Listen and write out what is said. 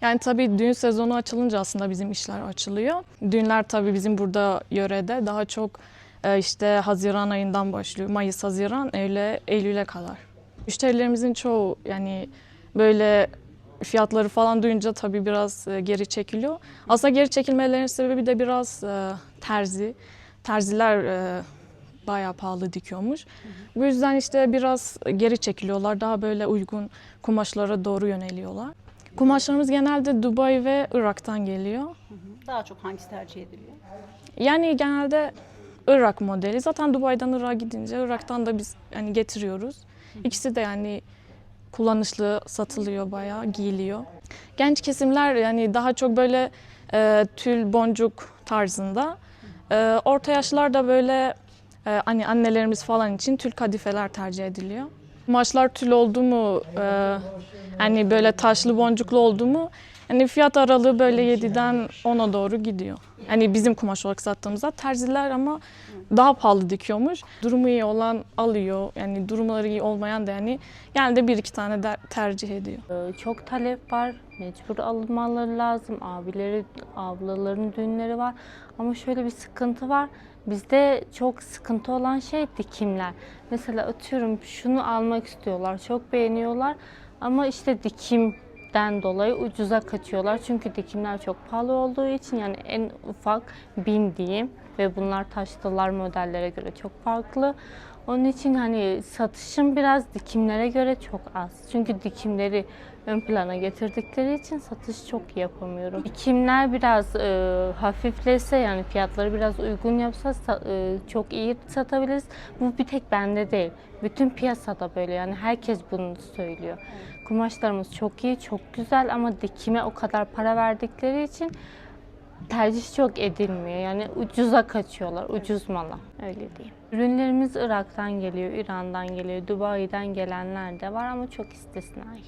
Yani tabii düğün sezonu açılınca aslında bizim işler açılıyor. Düğünler tabii bizim burada yörede daha çok e, işte Haziran ayından başlıyor. Mayıs, Haziran, Eylül'e, Eylül'e kadar. Müşterilerimizin çoğu yani böyle fiyatları falan duyunca tabii biraz e, geri çekiliyor. Aslında geri çekilmelerinin sebebi de biraz e, terzi. Terziler bayağı pahalı dikiyormuş. Bu yüzden işte biraz geri çekiliyorlar. Daha böyle uygun kumaşlara doğru yöneliyorlar. Kumaşlarımız genelde Dubai ve Irak'tan geliyor. Daha çok hangisi tercih ediliyor? Yani genelde Irak modeli. Zaten Dubai'den Irak'a gidince Irak'tan da biz yani getiriyoruz. İkisi de yani kullanışlı satılıyor bayağı, giyiliyor. Genç kesimler yani daha çok böyle e, tül boncuk tarzında. E, orta yaşlılar da böyle e, hani annelerimiz falan için tül kadifeler tercih ediliyor. Kumaşlar tül oldu mu, e, hani böyle taşlı boncuklu oldu mu, hani fiyat aralığı böyle 7'den 10'a doğru gidiyor. Hani bizim kumaş olarak sattığımızda terziler ama daha pahalı dikiyormuş. Durumu iyi olan alıyor. Yani durumları iyi olmayan da yani genelde bir iki tane de tercih ediyor. Ee, Çok talep var. Mecbur alınmaları lazım. Abileri, ablaların düğünleri var. Ama şöyle bir sıkıntı var. Bizde çok sıkıntı olan şey dikimler. Mesela atıyorum şunu almak istiyorlar. Çok beğeniyorlar. Ama işte dikimden dolayı ucuza kaçıyorlar. Çünkü dikimler çok pahalı olduğu için yani en ufak bin diyeyim ve bunlar taşlılar modellere göre çok farklı. Onun için hani satışım biraz dikimlere göre çok az. Çünkü dikimleri ön plana getirdikleri için satış çok yapamıyorum. Dikimler biraz e, hafiflese yani fiyatları biraz uygun yapsa sa- e, çok iyi satabiliriz. Bu bir tek bende değil. Bütün piyasada böyle yani herkes bunu söylüyor. Kumaşlarımız çok iyi, çok güzel ama dikime o kadar para verdikleri için tercih çok edilmiyor. Yani ucuza kaçıyorlar, ucuz mala. Öyle diyeyim. Ürünlerimiz Irak'tan geliyor, İran'dan geliyor, Dubai'den gelenler de var ama çok istisnai.